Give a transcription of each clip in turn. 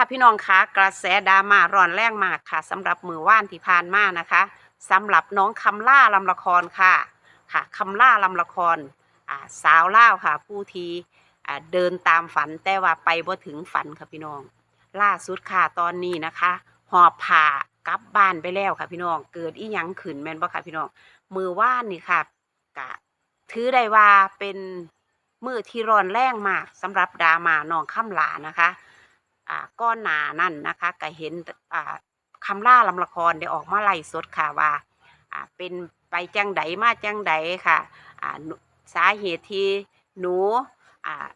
ค่ะพี่น้องคะกระแสดราม่าร้อนแรงมากค่ะสำหรับมือว่านที่ผ่านมานะคะสำหรับน้องคำล่าลำละครค่ะค่ะคำล่าลำละครสาวล่าวค่ะ ผู้ที่เดินตามฝันแต่ว่าไปบ่ถึงฝันค่ะพี่น้อง ล่าสุดค่ะตอนนี้นะคะ หอบผ่ากลับบ้านไปแล้วค่ะพี่น้อง เกิดอีหยังขึ้นแม่นบ่ค่ะพี่น้อง มือว่านนี่ค่ะกะถือได้ว่าเป็นมือที่ร้อนแรงมากสำหรับดราม่าน้องคำลานะคะ อ่าก้อนหนานั่นนะคะก็เห็นอ่าคำล่าลำละครได้ออกมาไล่สดค่ะว่าอ่าเป็นไปจังไดมาจังไดค่ะอ่าสาเหตุที่หนูอ่า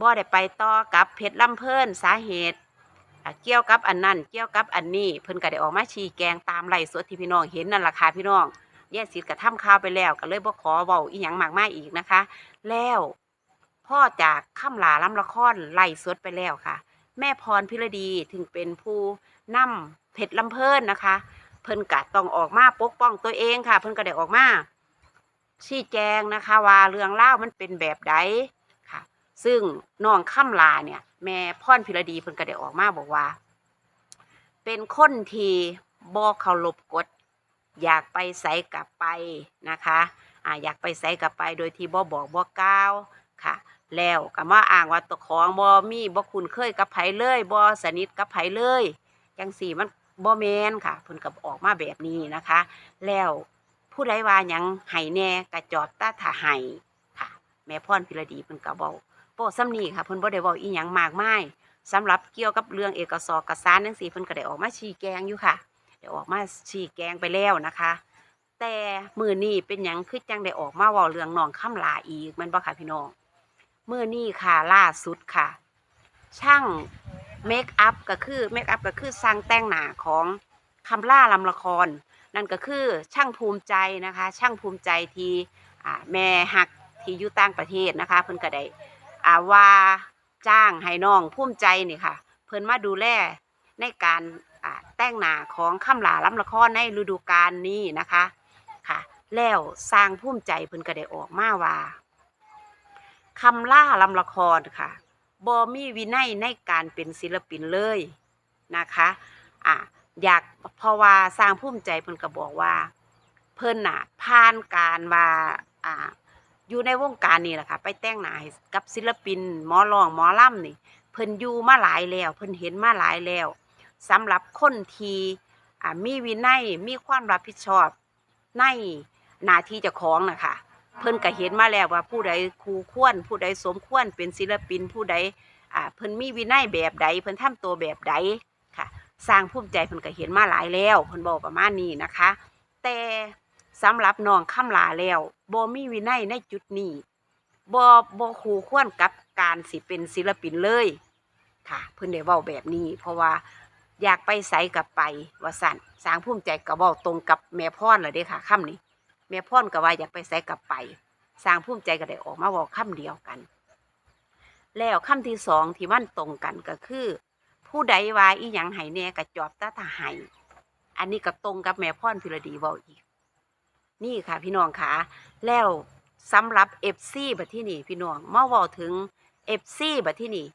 บ่ได้ไปต่อกับเพชรลำเพลินสาเหตุเกี่ยวกับอันนั้นเกี่ยวกับอันนี้เพิ่นก็ได้ออกมาชี้แจงตามไล่สดที่พี่น้องเห็นนั่นล่ะค่ะพี่น้องแย่สิทธิ์ก็ทำข่าวไปแล้วก็เลยบ่ขอเว้าอีหยังมากมายอีกนะคะ แล้วพ่อจากคำลาล้ำละครไล่สดไปแล้วค่ะ แม่พรพิรดีถึงเป็นผู้นำเพชรลำเพิ่นนะคะ เพิ่นกะต้องออกมาปกป้องตัวเองค่ะ เพิ่นก็ได้ออกมาชี้แจงนะคะว่าเรื่องเล่ามันเป็นแบบใดค่ะ ซึ่งน้องข้ามลาเนี่ย แม่พรพิรดีเพิ่นก็ได้ออกมาบอกว่า เป็นคนที่บ่เคารพกฎอยากไปไสกลับไปนะคะอ่าอยากไปไสกลับไปโดยที่บ่บอกบ่กล่าวค่ะ แล้วก็มาอ้างว่าตัวของบ่มีบ่คุ้นเคยกับไผเลยบ่สนิทกับไผเลยจังสี่มันบ่แมนค่ะเพิ่นก็ออกมาแบบนี้นะคะ แล้วผู้ใดว่าหยังให้แน่ก็จอบตาถ้าให้ค่ะ แม่พรพิรดีเพิ่นก็เว้าโป้ซ้ำนี้ค่ะเพิ่นบ่ได้เว้าอีหยังมากมายสำหรับเกี่ยวกับเรื่องเอกสารเอกสารจังซี่เพิ่นก็ได้ออกมาชี้แจงอยู่ค่ะได้ออกมาชี้แจงไปแล้วนะคะ แต่มือนี้เป็นหยังคือจังได้ออกมาเว้าเรื่องน้องคำลาอีกแม่นบ่ค่ะพี่น้อง เมื่อนี่ค่ะล่าสุดค่ะ ช่างเมคอัพก็คือเมคอัพก็คือสร้างแต่งหน้าของคำล่าลำละคร นั่นก็คือช่างภูมิใจนะคะ ช่างภูมิใจที่แม่หักที่อยู่ต่างประเทศนะคะ เพิ่นก็ได้อาว่าจ้างให้น้องภูมิใจนี่ค่ะ เพิ่นมาดูแลในการแต่งหน้าของคำลาลำละครในฤดูกาลนี้นะคะค่ะ แล้วสร้างภูมิใจเพิ่นก็ได้ออกมาว่า คำล่าลำละครค่ะบอมีวินัยในการเป็นศิลปินเลยนะคะอะอยากเพราะว่าสร้างภูมิใจเพิ่นก็บอกว่า เพิ่นน่ะผ่านการว่าอ่าอยู่ในวงการนี่แหละค่ะ ไปแต่งหน้าให้กับศิลปิน หมอรองหมอล่ำนี่ เพิ่นอยู่มาหลายแล้ว เพิ่นเห็นมาหลายแล้วสำหรับคนที่อ่ามีวินัยมีความรับผิดชอบในหน้าที่เจ้าของนะคะ เพิ่นก็เห็นมาแล้วว่าผู้ใดคู่ควร ผู้ใดสมควรเป็นศิลปินผู้ใดอ่าเพิ่นมีวินัยแบบใด เพิ่นทำตัวแบบใดค่ะ สร้างภูมิใจเพิ่นก็เห็นมาหลายแล้วเพิ่นบอกประมาณนี้นะคะ แต่สำหรับน้องคำลาแล้วบ่มีวินัยในจุดนี้บ่บ่คู่ควรกับการสิเป็นศิลปินเลยค่ะ เพิ่นได้เว้าแบบนี้ เพราะว่าอยากไปไสกับไปว่าสั่นสร้างภูมิใจก็เว้าตรงกับแม่พรล่ะเด้ค่ะคำนี้ แม่พ่อนก็ว่าอยากไปใส่กลับไปสร้างภูมิใจก็ได้ออกมาบอกคำเดียวกัน แล้วคำที่สองที่มันตรงกันก็คือ ผู้ใดว่าอีหยังให้แน่ก็จอบตาถ้าให้อันนี้ก็ตรงกับแม่พ่อนพิรดีเว้าอีก นี่ค่ะพี่น้องค่ะแล้วสำหรับเอฟซีบัดที่นี่พี่น้องเมาเว้าถึงเอฟซีบัดที่นี่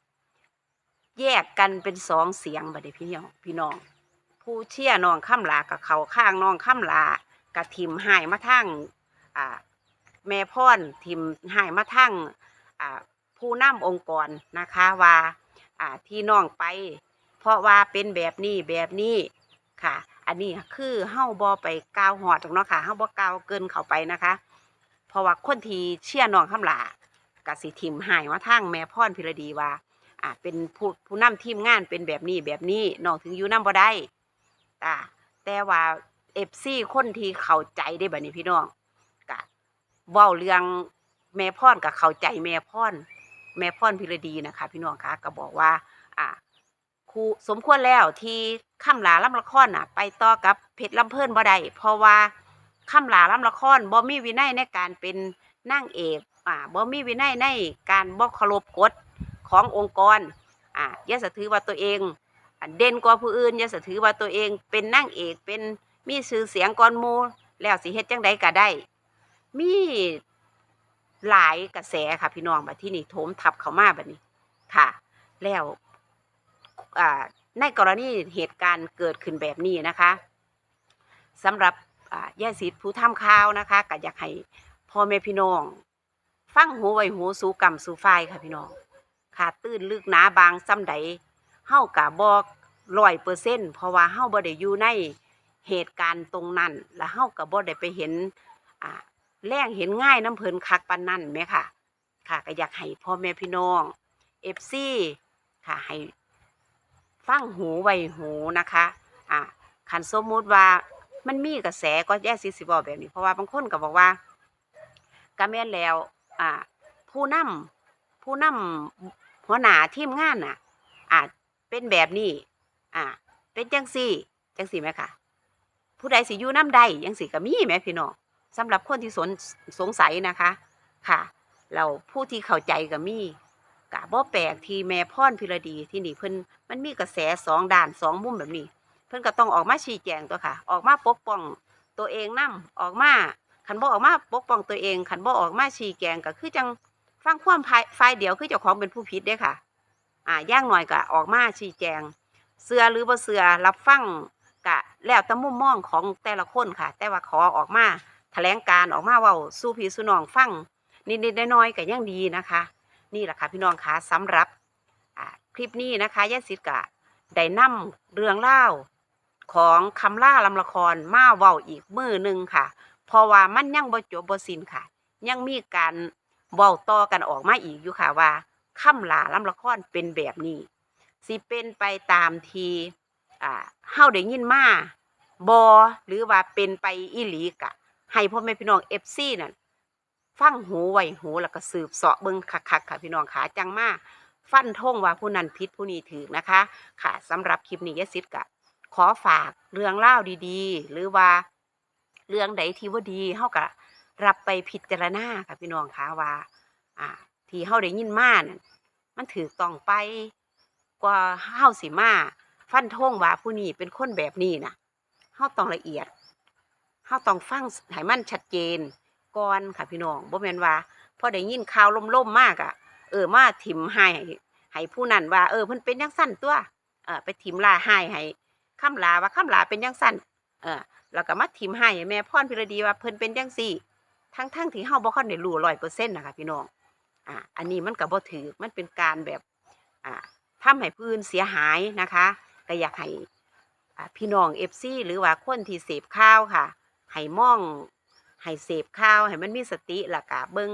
แยกกันเป็นสองเสียงบัดนี้พี่น้องพี่น้อง ผู้เชี่ยน้องข้ามลากับเขาข้างน้องข้ามลา กระทิมหายมาทั้งอ่าแม่พ่อนทิมหายมาทั้งอ่าผู้นำองค์กรนะคะว่าอ่าที่น้องไป เพราะว่าเป็นแบบนี้แบบนี้ค่ะ อันนี้คือเฮ้าบ่ไปกาวหอดหรอกเนาะค่ะเฮ้าบ่กาวเกินเข้าไปนะคะ เพราะว่าคนที่เชื่อน้องคำลากะสิทิมหายมาทั้งแม่พ่อนพิรดีว่าอ่าเป็นผู้ผู้นำทีมงานเป็นแบบนี้แบบนี้น้องถึงอยู่นํบ่ได้อ่าแต่ว่า เอฟซีคนที่เข้าใจได้บัดนี้พี่น้องกะเว้าเรื่องแม่พ่อนกับเข้าใจแม่พ่อนแม่พ่อนพิรดีนะคะ พี่น้องคะก็บอกว่า อ่าครูสมควรแล้วที่คำลาล่ำละครน่ะ ไปต่อกับเพชรลำเพลินบ่ได้เพราะว่าคำลาล่ำละครบ่มีวินัยในการเป็นนางเอกอ่าบ่มีวินัยในการบ่เคารพกฎขององค์กรอ่าอย่าสะถือว่าตัวเองเด่นกว่าผู้อื่นอย่าสะถือว่าตัวเองเป็นนางเอกเป็น มีชื่อเสียงก่อนมูแล้วสิเฮ็ดจังใดก็ได้ มีหลายกระแสค่ะพี่น้องบัดที่นี่โถมทับเข้ามาบัดนี้ค่ะ แล้วอ่าในกรณีเหตุการณ์เกิดขึ้นแบบนี้นะคะสำหรับอ่าย่าสิทธิ์ผู้ทำข่าวนะคะก็อยากให้พ่อแม่พี่น้อง ฟังหูไว้หูสู่กรรมสู่ฝ่ายค่ะพี่น้องค่ะตื้นลึกหนาบางซ้ำใดเฮากะบอกร้อยเปอร์เซ็นต์เพราะว่าเฮาบ่ได้อยู่ใน เหตุการณ์ตรงนั้น และเฮาก็บ่ได้ไปเห็นอ่าแรงเห็นง่ายน้ำเพินคักปานนั้นแหมค่ะ ค่ะก็อยากให้พ่อแม่พี่น้อง FC ค่ะให้ฟังหูไว้หูนะคะอ่าคันสมมุติว่ามันมีกระแสก็แย่สิสิบอกแบบนี้ เพราะว่าบางคนก็บอกว่าก็แม่นแล้วอ่าผู้นำผู้นำหัวหน้าทีมงานน่ะอ่าเป็นแบบนี้อ่าเป็นจังซี่จังซี่ไหมคะ ผู้ใดสิอยู่น้ำใดจังซี่ก็มีแหมพี่น้องสำหรับคนที่สนสงสัยนะคะ ค่ะ เราผู้ที่เข้าใจก็มีกะบ่แปลกที่แม่พรพิรดีที่นี่เพิ่นมันมีกระแสสองด้านสองมุมแบบนี้ เพิ่นก็ต้องออกมาชี้แจงตัวค่ะ ออกมาปกป้องตัวเองนํออกมาคันบ่ออกมาปกป้องตัวเองคันบ่ออกมาชี้แจงก็คือจังฟังความฝ่ายเดียวคือเจ้าของเป็นผู้ผิดเด้ค่ะ อ่าย่างหน่อยก็ออกมาชี้แจง เสือหรือบ่เสือรับฟัง แล้วแต่มุมมองของแต่ละคนค่ะ แต่ว่าขอออกมาแถลงการออกมาเว้าสู่พี่สู่น้องฟังนิดๆน้อยๆก็ยังดีนะคะ นี่แหละค่ะพี่น้องคะสำหรับคลิปนี้นะคะยาสิกะได้นำเรื่องเล่าของคำล่าลำละครมาเว้าอีกมือหนึ่งค่ะ เพราะว่ามันยังบ่จบบ่สิ้นค่ะ ยังมีการเว้าต่อกันออกมาอีกอยู่ค่ะว่าคำลาลำละครเป็นแบบนี้สิเป็นไปตามที อ่าเฮาได้ยินมาบอหรือว่าเป็นไปอีหลีกะ ให้พ่อแม่พี่น้อง FC นั่นฟังหูไว้หูแล้วก็สืบเสาะเบิ่งคักๆค่ะพี่น้องขาจังมาฟันธงว่าผู้นั้นผิดผู้นี้ถูกนะคะ ค่ะสำหรับคลิปนี้ยายสิทธิ์กะ ขอฝากเรื่องเล่าดีๆ หรือว่าเรื่องใดที่ว่าดีเฮาก็รับไปพิจารณาค่ะพี่น้องคะว่า อ่า ที่เฮาได้ยินมานั่นมันถือต้องไปกว่าเฮาสิมา ฟันธงว่าผู้นี้เป็นคนแบบนี้นะเฮาต้องละเอียดเฮาต้องฟังให้มันชัดเจนก่อนค่ะพี่น้องบ่แม่นว่าพอได้ยินข่าวล่มๆมากอะเออมาถิ่มให้ให้ผู้นั้นว่า เออเพิ่นเป็นจังซั่นตัวเออไปถิ่มลาให้ให้คำลาว่าคำลาเป็นจังซั่นเออแล้วก็มาถิ่มให้แม่พรพิรดีว่าเพิ่นเป็นจังซี่ ทั้งๆที่เฮาบ่ค่อยได้รู้100%นะคะพี่น้องอ่าอันนี้มันก็บ่ถือมันเป็นการแบบอ่าทำให้ผู้อื่นเสียหายนะคะ ก็อยากให้พี่น้อง FC หรือว่าคนที่เสพข่าวค่ะให้มองให้เสพข่าวให้มันมีสติแล้วก็เบิง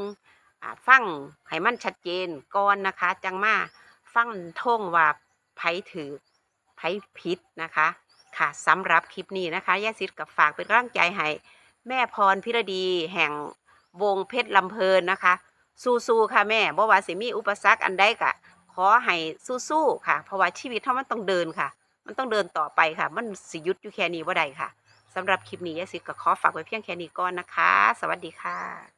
อ่าฟังให้มันชัดเจนก่อนนะคะ จังมาฟังท่งว่าไผถือไผผิดนะคะ ค่ะสำหรับคลิปนี้นะคะย่าซิดกับฝากเป็นกำลังใจให้แม่พรพิรดีแห่งวงเพชรลำเพลินนะคะ สู้ๆค่ะแม่บ่ว่าสิมีอุปสรรคอันใดก็ขอให้สู้ๆค่ะ เพราะว่าชีวิตเฮามันต้องเดินค่ะ มันต้องเดินต่อไปค่ะ มันสิยุดอยู่แค่นี้ว่าใดค่ะสำหรับคลิปนี้ยาสิก็ขอฝากไว้เพียงแค่นี้ก่อนนะคะ สวัสดีค่ะ